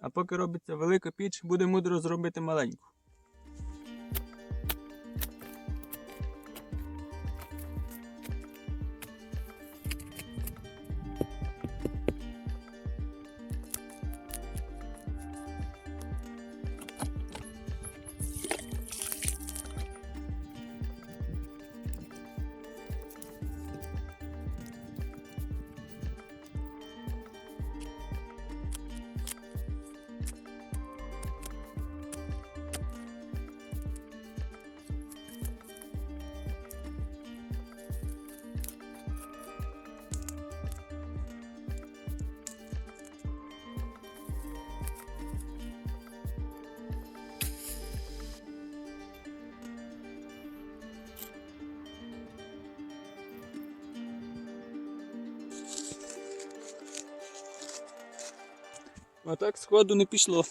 А поки робиться велика піч, буде мудро зробити маленьку. А так сходу не пішло.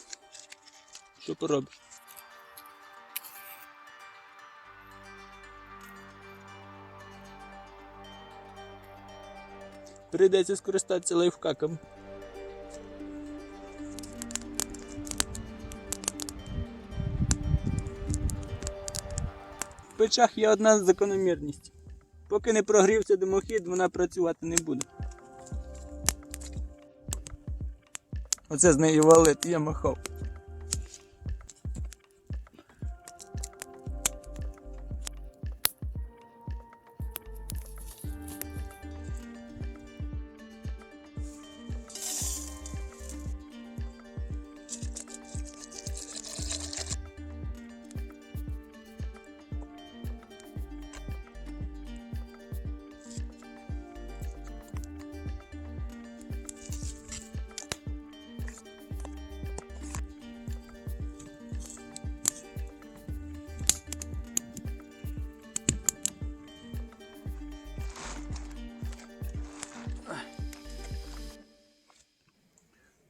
Що поробиш? Прийдеться скористатися лайфхаком. В печах є одна закономірність. Поки не прогрівся димохід, вона працювати не буде. Оце з неї валит, я махав.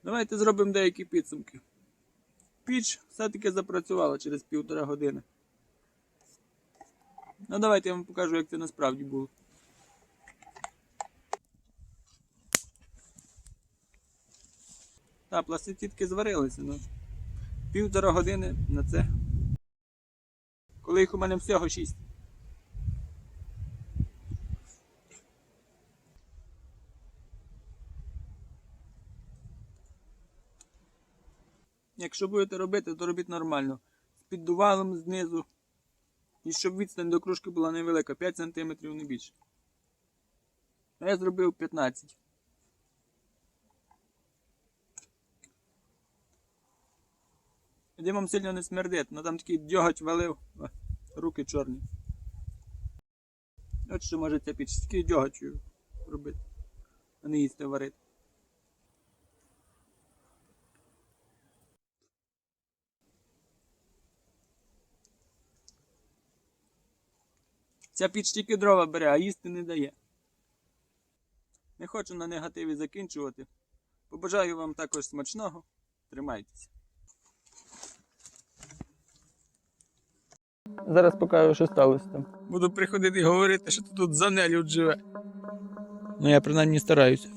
Давайте зробимо деякі підсумки. Піч все-таки запрацювала через півтора години. Ну давайте я вам покажу, як це насправді було. Так, пластицітки зварилися, ну. Півтора години на це. Коли їх у мене всього шість. Якщо будете робити, то робіть нормально. З піддувалом знизу. І щоб відстань до кружки була невелика, 5 см не більше. А я зробив 15. Димом сильно не смердить, але там такий дьоготь валив, руки чорні. От що може ця піч, такий дьоготю робити, а не їсти варити. Ця піч тільки дрова бере, а їсти не дає. Не хочу на негативі закінчувати. Побажаю вам також смачного. Тримайтеся. Зараз покажу, що сталося там. Буду приходити і говорити, що тут за нелюд живе. Ну я принаймні стараюся.